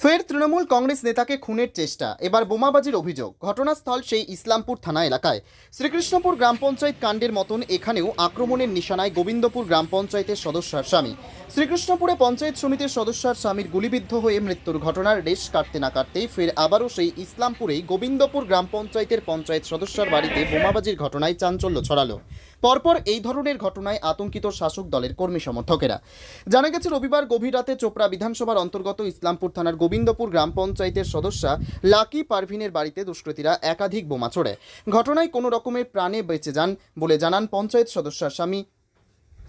ফের তৃণমূল কংগ্রেস নেতাকে খুনের চেষ্টা, এবার বোমাবাজির অভিযোগ। ঘটনাস্থল সেই ইসলামপুর থানা এলাকায়। শ্রীকৃষ্ণপুর গ্রাম পঞ্চায়েত কাণ্ডের মতন এখানেও আক্রমণের নিশানায় গোবিন্দপুর গ্রাম পঞ্চায়েতের সদস্যার স্বামী। শ্রীকৃষ্ণপুরে পঞ্চায়েত সমিতির সদস্যার স্বামীর গুলিবিদ্ধ হয়ে মৃত্যুর ঘটনার রেশ কাটতে না কাটতেই ফের আবারও সেই ইসলামপুরেই গোবিন্দপুর গ্রাম পঞ্চায়েতের পঞ্চায়েত সদস্যার বাড়িতে বোমাবাজির ঘটনায় চাঞ্চল্য ছড়ালো। পরপর এই ধরনের ঘটনায় আতঙ্কিত শাসক দলের কর্মী সমর্থকেরা। জানা গেছে, রবিবার গভীর রাতে চোপড়া বিধানসভার অন্তর্গত ইসলামপুর থানার গোবিন্দপুর গ্রাম পঞ্চায়েতের সদস্যা লাকি পারভিনের বাড়িতে দুষ্কৃতীরা একাধিক বোমা ছোড়ে। ঘটনায় কোনো রকমের প্রাণে বেঁচে যান বলে জানান পঞ্চায়েত সদস্যার স্বামী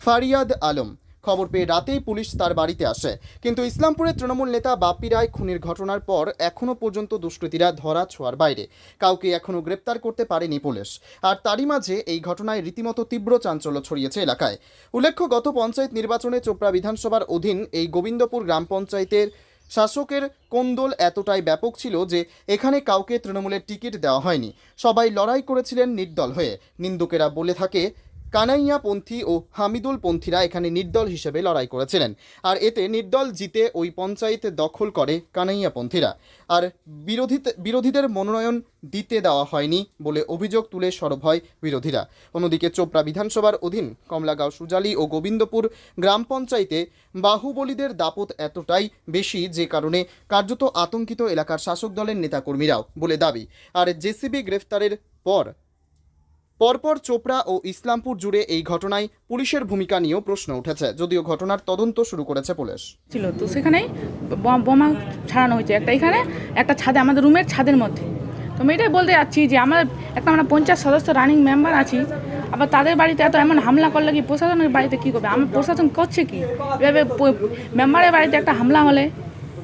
ফারিয়াদ আলম। খবর পেয়ে রাতেই পুলিশ তার বাড়িতে আসে। কিন্তু ইসলামপুরের তৃণমূল নেতা বাপ্পি রায় খুনের ঘটনার পর এখনও পর্যন্ত দুষ্কৃতীরা ধরা ছোঁয়ার বাইরে। কাউকে এখনও গ্রেপ্তার করতে পারেনি পুলিশ। আর তারই মাঝে এই ঘটনায় রীতিমতো তীব্র চাঞ্চল্য ছড়িয়েছে এলাকায়। উল্লেখ্য, গত পঞ্চায়েত নির্বাচনে চোপড়া বিধানসভার অধীন এই গোবিন্দপুর গ্রাম পঞ্চায়েতের শাসকের কোন্দল এতটাই ব্যাপক ছিল যে এখানে কাউকে তৃণমূলের টিকিট দেওয়া হয়নি। সবাই লড়াই করেছিলেন নির্দল হয়ে। নিন্দুকেরা বলে থাকে কানাইয়া পন্থী ও হামিদুল পন্থীরা এখানে নির্দল হিসেবে লড়াই করেছিলেন। আর এতে নির্দল জিতে ওই পঞ্চায়েত দখল করে কানাইয়া পন্থীরা আর বিরোধী বিরোধীদের মনোনয়ন দিতে দেওয়া হয়নি বলে অভিযোগ তুলে সরব হয় বিরোধীরা। অন্যদিকে চোপড়া বিধানসভার অধীন কমলাগাঁও, সুজালি ও গোবিন্দপুর গ্রাম পঞ্চায়েতে বাহুবলীদের দাপট এতটাই বেশি যে কারণে কার্যত আতঙ্কিত এলাকার শাসক দলের নেতাকর্মীরাও বলে দাবি। আর জেসিবি গ্রেফতারের পর পরপর চোপড়া ও ইসলামপুর জুড়ে এই ঘটনায় পুলিশের ভূমিকা নিয়েও প্রশ্ন উঠেছে, যদিও ঘটনার তদন্ত শুরু করেছে পুলিশ। ছিল। তো সেখানেই বোমা ছাড়ানো হয়েছে একটা এখানে, একটা ছাদে, আমাদের রুমের ছাদের মধ্যে। তো আমি এটাই বলতে যাচ্ছি যে আমার একটা আমরা পঞ্চাশ সদস্য রানিং মেম্বার আছি, আবার তাদের বাড়িতে এত এমন হামলা করলে কি প্রশাসনের বাড়িতে কী করবে? আমার প্রশাসন করছে কি? এভাবে মেম্বারের বাড়িতে একটা হামলা হলে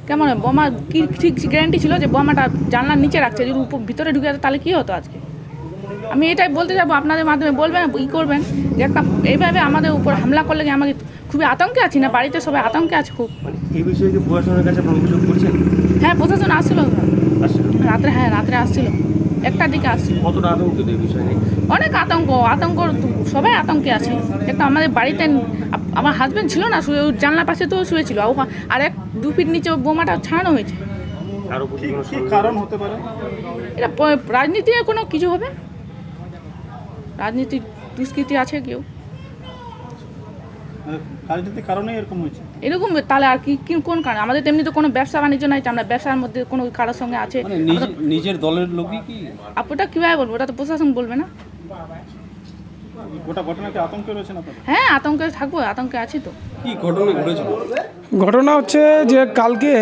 কেমন বোমা কি ঠিক গ্যারান্টি ছিল যে বোমাটা জানলার নিচে রাখছে? যদি ভিতরে ঢুকে যেত তাহলে কী হতো আজকে? আমি এটাই বলতে যাব আপনাদের মাধ্যমে বলবেন ই করবেন। যে একটা এইভাবে আমাদের উপর হামলা করলে কি আমাকে খুবই আতঙ্কে আছি না বাড়িতে সবাই আতঙ্কে আছে খুব। এই বিষয়ে কি প্রশাসনের কাছে অভিযোগ করছেন? হ্যাঁ প্রশাসন আসছিল। রাত্রে হ্যাঁ রাত্রে আসছিল। একটার দিকে আসছিল। কতটা আতঙ্কিত এই বিষয়? নিয়ে অনেক আতঙ্ক আতঙ্ক সবাই আতঙ্কে আছে। একটা আমাদের বাড়িতে আমার হাজবেন্ড ছিল না শুয়ে জানলার পাশে তো শুয়েছিল। আর এক দু ফিট নিচে বোমাটা ছাড়ানো হয়েছে। কারণ হতে পারে? এটা রাজনীতি কোনো কিছু হবে? রাজনীতি দুষ্কৃতি আছে কেউ? রাজনীতির এরকম হয়েছে? এরকম তাহলে আর কি কি কোন কারণে? আমাদের তো কোনো ব্যবসা বাণিজ্য নাই আমরা ব্যবসার মধ্যে কোনো কারোর সঙ্গে আছে? মানে নিজ- নিজের দলের লোকই কি? আর ওটা কীভাবে বলব? ওটা তো প্রশাসন বলবে না। গোটা ঘটনাকে আতঙ্কে রয়েছেন আপনারা? হ্যাঁ আতঙ্কে থাকব আতঙ্কে আছি তো। কি ঘটনা ঘটেছিল? ঘটনা হচ্ছে যে কালকে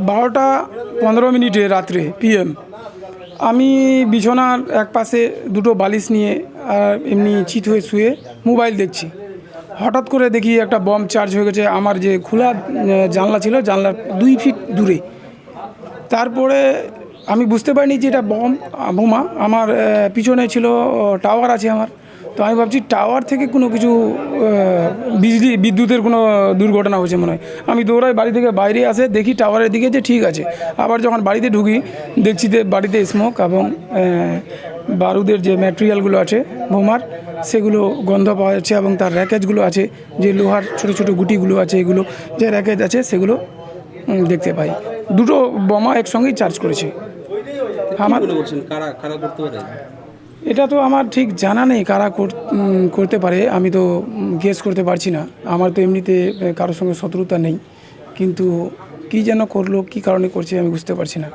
বারোটা পনেরো মিনিটে রাত্রে পিএম আমি বিছানার এক পাশে দুটো বালিশ নিয়ে আর এমনি চিত হয়ে শুয়ে মোবাইল দেখছি। হঠাৎ করে দেখি একটা বম চার্জ হয়ে গেছে আমার যে খোলা জানলা ছিল, জানলার দুই ফিট দূরে। তারপরে আমি বুঝতে পারিনি যে এটা বম বোমা। আমার পিছনে ছিল টাওয়ার আছে আমার। তো আমি ভাবছি টাওয়ার থেকে কোনো কিছু বিজলি বিদ্যুতের কোনো দুর্ঘটনা হয়েছে মনে হয়। আমি দৌড়াই বাড়ি থেকে বাইরে আসে দেখি টাওয়ারের দিকে যে ঠিক আছে। আবার যখন বাড়িতে ঢুকি দেখছি যে বাড়িতে স্মোক এবং বারুদের যে ম্যাটেরিয়ালগুলো আছে বোমার সেগুলো গন্ধ পাওয়া যাচ্ছে এবং তার র্যাকেজগুলো আছে যে লোহার ছোট ছোট গুটিগুলো আছে এগুলো যে র্যাকেজ আছে সেগুলো দেখতে পাই। দুটো বোমা একসঙ্গেই চার্জ করেছে। আমার কারা কারা করতে পারে? এটা তো আমার ঠিক জানা নেই কারা কর- করতে পারে, আমি তো গেস করতে পারছি না। আমার তো এমনিতে কারোর সঙ্গে শত্রুতা নেই। কিন্তু কি যেন করল, কি কারণে করছে আমি বুঝতে পারছি না।